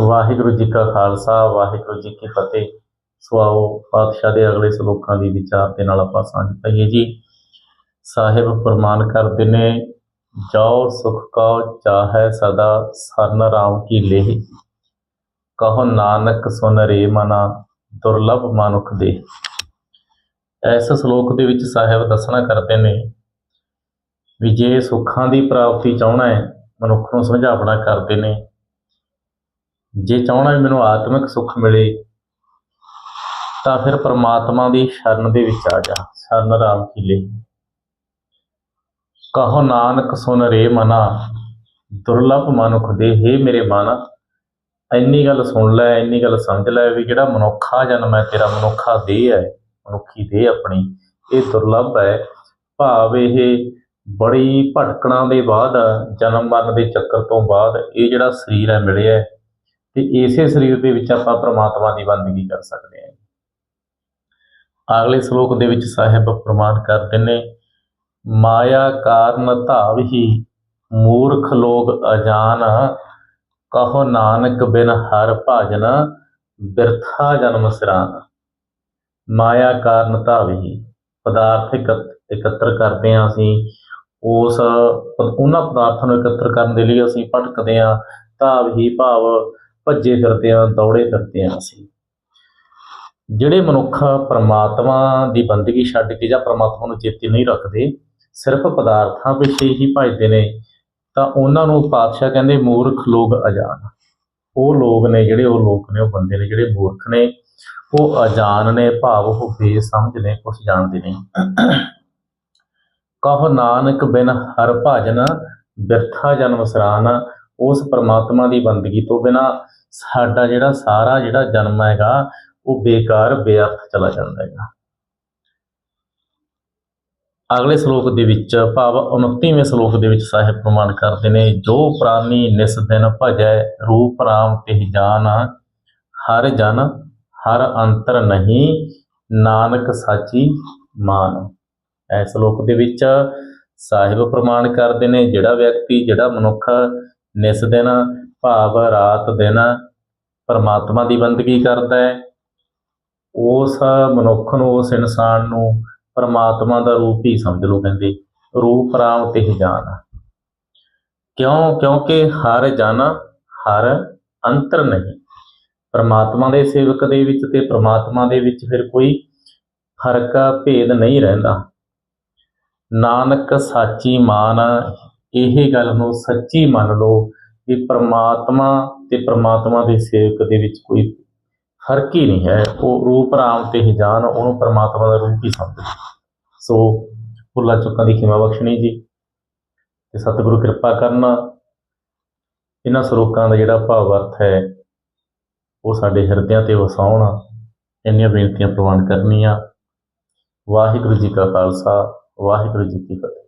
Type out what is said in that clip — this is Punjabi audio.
ਵਾਹਿਗੁਰੂ ਜੀ ਕਾ ਖਾਲਸਾ, ਵਾਹਿਗੁਰੂ ਜੀ ਕੀ ਫਤਿਹ। ਸੋ ਆਓ, ਪਾਤਸ਼ਾਹ ਦੇ ਅਗਲੇ ਸ਼ਲੋਕਾਂ ਦੀ ਵਿਚਾਰ ਦੇ ਨਾਲ ਆਪਾਂ ਸਾਂਝ ਪਾਈਏ ਜੀ। ਸਾਹਿਬ ਫਰਮਾਨ ਕਰਦੇ ਨੇ, ਜਾਓ ਸੁਖ ਕਉ ਚਾਹੈ ਸਦਾ, ਸਰਨ ਰਾਮ ਕੀ ਲੇਹ। ਕਹੋ ਨਾਨਕ ਸੁਨ ਰੇ ਮਨਾ, ਦੁਰਲਭ ਮਨੁਖ ਦੇ ਇਸ ਸ਼ਲੋਕ ਦੇ ਵਿੱਚ ਸਾਹਿਬ ਦੱਸਣਾ ਕਰਦੇ ਨੇ, ਵੀ ਜੇ ਸੁੱਖਾਂ ਦੀ ਪ੍ਰਾਪਤੀ ਚਾਹਣਾ ਹੈ, ਮਨੁੱਖ ਨੂੰ ਸਮਝਾਵਣਾ ਕਰਦੇ ਨੇ ਜੇ ਚਾਹਣਾ ਵੀ ਮੈਨੂੰ ਆਤਮਿਕ ਸੁੱਖ ਮਿਲੇ, ਤਾਂ ਫਿਰ ਪ੍ਰਮਾਤਮਾ ਦੀ ਸ਼ਰਨ ਦੇ ਵਿੱਚ ਆ ਜਾ, ਸ਼ਰਨ ਰਾਮ ਕੀ ਲੈ ਕਹੋ ਨਾਨਕ, ਸੁਨ ਰੇ ਮਨਾ, ਦੁਰਲਭ ਮਨੁੱਖ ਦੇ, ਹੈ ਮੇਰੇ ਮਨ, ਇੰਨੀ ਗੱਲ ਸੁਣ ਲੈ, ਇੰਨੀ ਗੱਲ ਸਮਝ ਲੈ ਵੀ ਜਿਹੜਾ ਮਨੁੱਖਾ ਜਨਮ ਹੈ, ਤੇਰਾ ਮਨੁੱਖਾ ਦੇਹ ਹੈ, ਮਨੁੱਖੀ ਦੇਹ ਆਪਣੀ, ਇਹ ਦੁਰਲਭ ਹੈ। ਭਾਵ ਇਹ ਬੜੀ ਭਟਕਣਾ ਦੇ ਬਾਅਦ, ਜਨਮ ਮਰਨ ਦੇ ਚੱਕਰ ਤੋਂ ਬਾਅਦ ਇਹ ਜਿਹੜਾ ਸਰੀਰ ਹੈ, ਮਿਲਿਆ ਤੇ ਇਸੇ ਸਰੀਰ ਦੇ ਵਿੱਚ ਆਪਾਂ ਪ੍ਰਮਾਤਮਾ ਦੀ ਬੰਦਗੀ ਕਰ ਸਕਦੇ ਹਾਂ। ਅਗਲੇ ਸ਼ਲੋਕ ਦੇ ਵਿੱਚ ਸਾਹਿਬ ਪ੍ਰਮਾਣ ਕਰਦੇ ਨੇ, ਮਾਇਆ ਕਾਰਨ ਧਾਵ ਹੀ ਮੂਰਖ ਲੋਗ ਅਜਾਨ, ਕਹੋ ਨਾਨਕ ਬਿਨ ਹਰ ਭਜਨ, ਬਿਰਥਾ ਜਨਮ ਸਿਰਾਨ। ਮਾਇਆ ਕਾਰਨ ਧਾਵਹੀ ਪਦਾਰਥ ਇਕੱਤਰ ਕਰਦੇ ਹਾਂ ਅਸੀਂ, ਉਸ, ਉਹਨਾਂ ਪਦਾਰਥਾਂ ਨੂੰ ਇਕੱਤਰ ਕਰਨ ਦੇ ਲਈ ਅਸੀਂ ਭਟਕਦੇ ਹਾਂ। ਧਾਵਹੀ ਭਾਵ ਭੱਜੇ ਫਿਰਦੇ ਹਾਂ ਦੌੜੇ ਫਿਰਦੇ ਹਾਂ ਅਸੀਂ। ਜਿਹੜੇ ਮਨੁੱਖ ਪਰਮਾਤਮਾ ਦੀ ਬੰਦਗੀ ਛੱਡ ਕੇ ਜਾਂ ਪਰਮਾਤਮਾ ਨੂੰ ਚੇਤੇ ਨਹੀਂ ਰੱਖਦੇ, ਸਿਰਫ ਪਦਾਰਥਾਂ ਪਿੱਛੇ ਹੀ ਭਜਦੇ ਨੇ, ਤਾਂ ਉਹਨਾਂ ਨੂੰ ਪਾਤਸ਼ਾਹ ਕਹਿੰਦੇ ਮੂਰਖ ਲੋਕ ਅਜਾਨ। ਉਹ ਲੋਕ ਨੇ ਜਿਹੜੇ ਉਹ ਲੋਕ ਨੇ, ਉਹ ਬੰਦੇ ਨੇ ਜਿਹੜੇ ਮੂਰਖ ਨੇ, ਉਹ ਅਜਾਨ ਨੇ, ਭਾਵ ਉਹ ਬੇਸਮਝ ਨੇ ਕੁਝ ਜਾਣਦੇ ਨਹੀਂ। ਕਹੋ ਨਾਨਕ ਬਿਨ ਹਰ ਭਜਨ, ਬਿਰਥਾ ਜਨਮ ਸਰਾਨ ਉਸ ਪ੍ਰਮਾਤਮਾ ਦੀ ਬੰਦਗੀ ਤੋਂ ਬਿਨਾ ਸਾਡਾ ਜਿਹੜਾ ਸਾਰਾ ਜਿਹੜਾ ਜਨਮ ਹੈਗਾ, ਉਹ ਬੇਕਾਰ, ਬੇਅਰਥ ਚਲਾ ਜਾਂਦਾ ਹੈਗਾ। ਅਗਲੇ ਸ਼ਲੋਕ ਦੇ ਵਿੱਚ ਭਾਵ 29ਵੇਂ ਸ਼ਲੋਕ ਦੇ ਵਿੱਚ ਸਾਹਿਬ ਪ੍ਰਮਾਣ ਕਰਦੇ ਨੇ, ਜੋ ਪ੍ਰਾਨੀ ਨਿਸ ਦਿਨ ਭਜੈ, ਰੂਪ ਰਾਮ ਤਿਹ ਜਾਨ, ਹਰ ਜਨ, ਹਰ ਅੰਤਰ ਨਹੀਂ, ਨਾਨਕ ਸਾਚੀ ਮਾਨ। ਇਸ ਸ਼ਲੋਕ ਦੇ ਵਿੱਚ ਸਾਹਿਬ ਪ੍ਰਮਾਣ ਕਰਦੇ ਨੇ, ਜਿਹੜਾ ਵਿਅਕਤੀ, ਜਿਹੜਾ ਮਨੁੱਖ ਨਿਸ ਦਿਨ, ਭਾਵ ਰਾਤ ਦਿਨ ਪਰਮਾਤਮਾ ਦੀ ਬੰਦਗੀ ਕਰਦਾ ਹੈ। ਉਸ ਮਨੁੱਖ ਨੂੰ, ਉਸ ਇਨਸਾਨ ਨੂੰ ਪਰਮਾਤਮਾ ਦਾ ਰੂਪ ਹੀ ਸਮਝ ਲਓ ਕਹਿੰਦੇ, ਰੂਪ, ਰਾਮ ਤੇ ਜਾਨ। ਕਿਉਂ? ਕਿਉਂਕਿ ਹਰ ਜਨ, ਹਰ ਅੰਤਰ ਨਹੀਂ। ਪਰਮਾਤਮਾ ਦੇ ਸੇਵਕ ਦੇ ਵਿੱਚ ਤੇ ਪਰਮਾਤਮਾ ਦੇ ਵਿੱਚ ਫਿਰ ਕੋਈ ਫ਼ਰਕ, ਭੇਦ ਨਹੀਂ ਰਹਿੰਦਾ। ਨਾਨਕ, ਸਾਚੀ, ਮਾਨ ਇਹ ਗੱਲ ਨੂੰ ਸੱਚੀ ਮੰਨ ਲਓ ਕਿ ਪ੍ਰਮਾਤਮਾ ਤੇ ਪ੍ਰਮਾਤਮਾ ਦੇ ਸੇਵਕ ਦੇ ਵਿੱਚ ਕੋਈ ਫ਼ਰਕ ਹੀ ਨਹੀਂ ਹੈ। ਉਹ ਰੂਪ ਰਾਮ ਤੇ ਹੀ ਜਾਣ ਉਹਨੂੰ ਪ੍ਰਮਾਤਮਾ ਦਾ ਰੂਪ ਹੀ ਸਮਝਦੇ ਸੋ ਭੁੱਲਾਂ ਚੁੱਕਾਂ ਦੀ ਖਿਮਾ ਬਖਸ਼ਣੀ ਜੀ ਤੇ ਸਤਿਗੁਰੂ ਕਿਰਪਾ ਕਰਨ। ਇਹਨਾਂ ਸਰੋਕਾਂ ਦਾ ਜਿਹੜਾ ਭਾਵ ਅਰਥ ਹੈ, ਉਹ ਸਾਡੇ ਹਿਰਦਿਆਂ ਤੇ ਵਸਾਉਣ। ਇੰਨੀਆਂ ਬੇਨਤੀਆਂ ਪ੍ਰਵਾਨ ਕਰਨੀਆਂ। ਵਾਹਿਗੁਰੂ ਜੀ ਕਾ ਖਾਲਸਾ, ਵਾਹਿਗੁਰੂ ਜੀ ਕੀ ਫਤਿਹ।